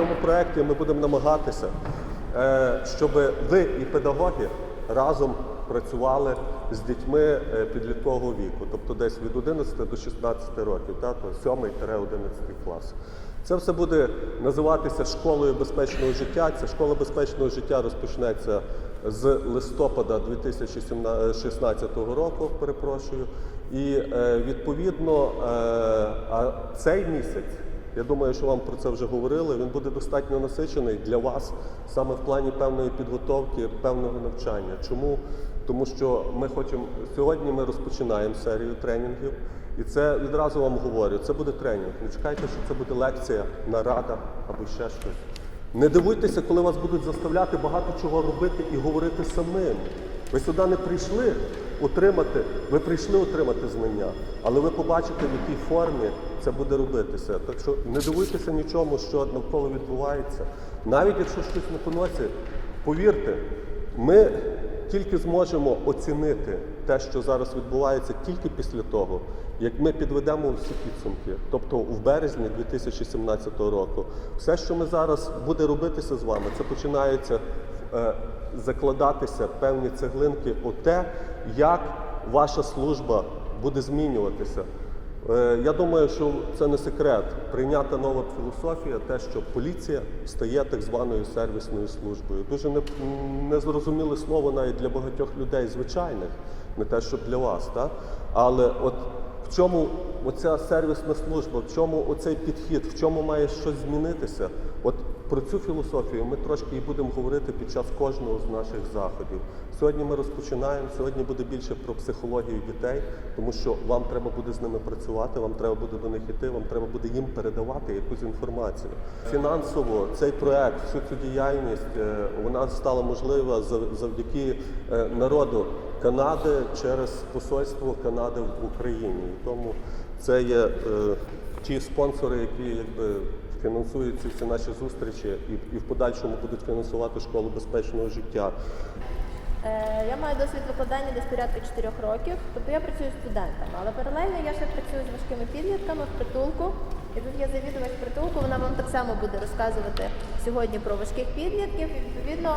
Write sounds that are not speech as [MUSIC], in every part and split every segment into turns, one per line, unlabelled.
цьому проєкті ми будемо намагатися, е, щоб ви і педагоги разом працювали з дітьми е, підліткового віку, тобто десь від 11 до 16 років, та, то 7-11 клас. Це все буде називатися школою безпечного життя. Ця школа безпечного життя розпочнеться з листопада 2016 року, перепрошую. І е, відповідно цей місяць, я думаю, що вам про це вже говорили, він буде достатньо насичений для вас саме в плані певної підготовки, певного навчання. Чому? Тому що ми хочемо сьогодні. Ми розпочинаємо серію тренінгів, і це відразу вам говорю. Це буде тренінг. Не чекайте, що це буде лекція, нарада або ще щось. Не дивуйтеся, коли вас будуть заставляти багато чого робити і говорити самим. Ви сюди не прийшли отримати, ви прийшли отримати знання, але ви побачите, в якій формі це буде робитися. Так що не дивуйтеся нічому, що навколо відбувається. Навіть якщо щось не по носі, повірте, ми тільки зможемо оцінити те, що зараз відбувається, тільки після того, як ми підведемо всі підсумки, тобто в березні 2017 року. Все, що ми зараз буде робитися з вами, це починається е, закладатися певні цеглинки у те, як ваша служба буде змінюватися. Е, Я думаю, що це не секрет. Прийнята нова філософія, те, що поліція стає так званою сервісною службою. Дуже незрозуміле слово навіть для багатьох людей звичайних, не те, що для вас. Так? Але от в чому оця сервісна служба, в чому оцей підхід, в чому має щось змінитися? От про цю філософію ми трошки і будемо говорити під час кожного з наших заходів. Сьогодні ми розпочинаємо. Сьогодні буде більше про психологію дітей, тому що вам треба буде з ними працювати, вам треба буде до них іти, вам треба буде їм передавати якусь інформацію. Фінансово цей проект, всю цю діяльність, е, вона стала можлива завдяки е, народу Канади через посольство Канади в Україні. Тому це є е, ті спонсори, які якби фінансують ці всі наші зустрічі і, і в подальшому будуть фінансувати школу безпечного життя.
Е, Я маю досвід викладання десь порядка 4 років, тобто я працюю студентами, але паралельно я ще працюю з важкими підлітками в притулку. І тут є завідувач притулку, вона вам так само буде розказувати сьогодні про важких підлітків. І відповідно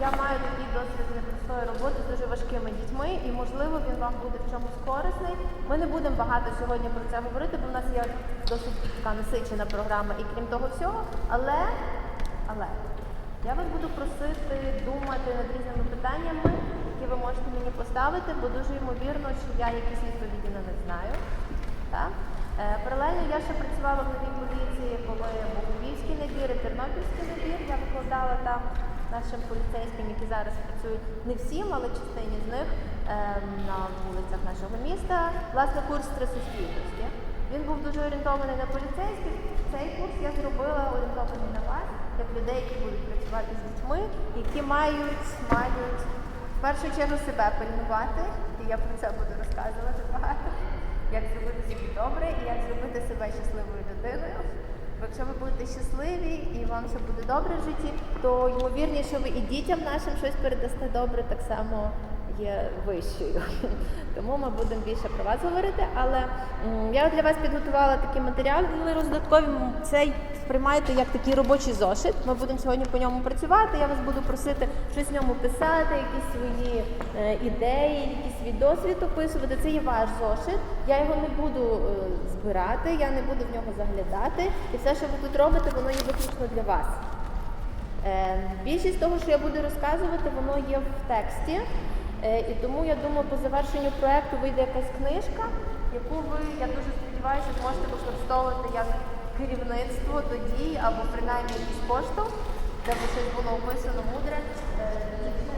я маю такий досвід непростої роботи з дуже важкими дітьми, і можливо він вам буде в чомусь корисний. Ми не будемо багато сьогодні про це говорити, бо в нас є досить така насичена програма, і крім того всього, але але. Я вас буду просити думати над різними питаннями, які ви можете мені поставити, бо дуже ймовірно, що я якісь відповіді на них знаю. Так? Е, Паралельно я ще працювала в новій поліції, коли був львівський набір і тернопільський набір. Я викладала там нашим поліцейським, які зараз працюють не всім, але частині з них ем, на вулицях нашого міста. Власне, курс стресостійкості. Він був дуже орієнтований на поліцейських. Цей курс я зробила орієнтований на вас, як людей, які будуть працювати з дітьми, які мають, мають в першу чергу себе пильнувати, і я про це буду розказувати багато. Як зробити собі добре і як зробити себе щасливою людиною. Якщо ви будете щасливі і вам все буде добре в житті, то ймовірніше ви і дітям нашим щось передасте добре, так само є вищою. [LAUGHS] Тому ми будемо більше про вас говорити. Але я для вас підготувала такі матеріали роздаткові. М, Цей сприймайте як такий робочий зошит. Ми будемо сьогодні по ньому працювати. Я вас буду просити щось в ньому писати, якісь свої е, ідеї, якийсь свій досвід описувати. Це є ваш зошит. Я його не буду е, збирати, я не буду в нього заглядати. І все, що ви тут робите, воно є виключно для вас. Е, Більшість того, що я буду розказувати, воно є в тексті. Е, І тому я думаю, по завершенню проекту вийде якась книжка, яку ви, я дуже сподіваюся, зможете використовувати як керівництво до дій або принаймні якийсь поштовх, де би щось було описано мудре. Е,